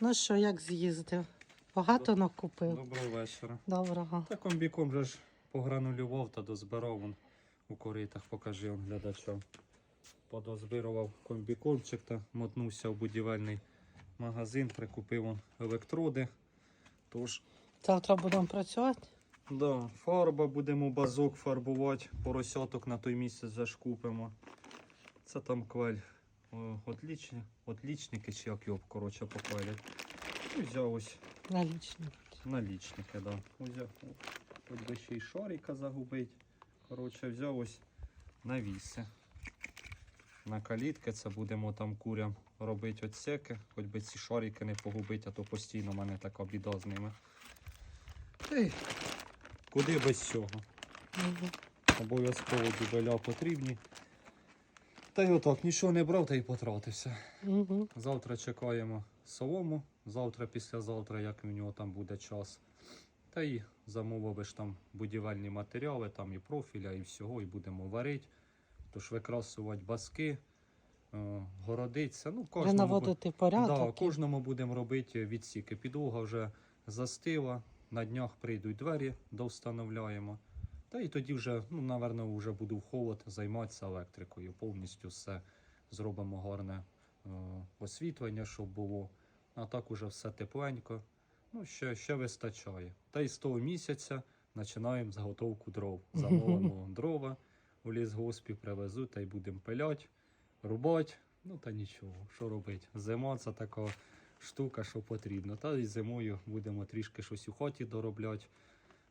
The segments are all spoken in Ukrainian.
Ну що, як з'їздив? Багато накупив. Доброго вечора. Доброго. Та комбіком же ж погранулював та дозбирав у коритах, покажи он глядачам. Подозбирував комбікомчик та мотнувся в будівельний магазин, прикупив он електроди. Тож, Завтра будемо працювати. да, фарба будемо базок фарбувати, поросяток на той місяць вже ж купимо. Це там квель отлічні, отлічники, чи як його коротше. І взяв ось Налічні. Налічники, да. Взяв. Хоч би ще й шарика загубить. Коротше, взяв ось навіси. На калітки це будемо там курям робити отсеки. Хоч би ці шарики не погубить, а то постійно в мене така біда з ними. Та й куди без цього? Мгм. Обов'язково дубеля потрібні. Та й отак, нічого не брав та й потратився. Мгм. Завтра чекаємо солому. Завтра, післязавтра, як у нього там буде час. Та й замовив ж там будівельні матеріали, там і профіля, і всього, і будемо варити. Тож викрасувати баски, е, городиться. Ну, кожному, наводити да, порядок. і- кожному будемо робити відсіки. Підлога вже застила. На днях прийдуть двері, довстановляємо. Та і тоді вже, ну, напевно, вже буду в холод займатися електрикою. Повністю все зробимо гарне е, освітлення, щоб було. А так уже все тепленько. Ну, ще, ще вистачає. Та й з того місяця починаємо заготовку дров. Замовимо дрова у лісгоспі, привезу та й будемо пиляти, рубати. Ну та нічого, що робити. Зима це така штука, що потрібно. Та й зимою будемо трішки щось у хаті доробляти.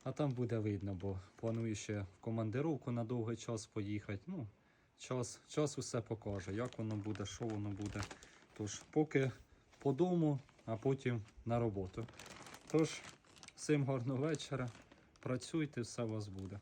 А там буде видно, бо планую ще в командировку на довгий час поїхати. Ну, час, час усе покаже, як воно буде, що воно буде. Тож, поки по дому, а потім на роботу. Тож, всім гарного вечора. Працюйте, все у вас буде.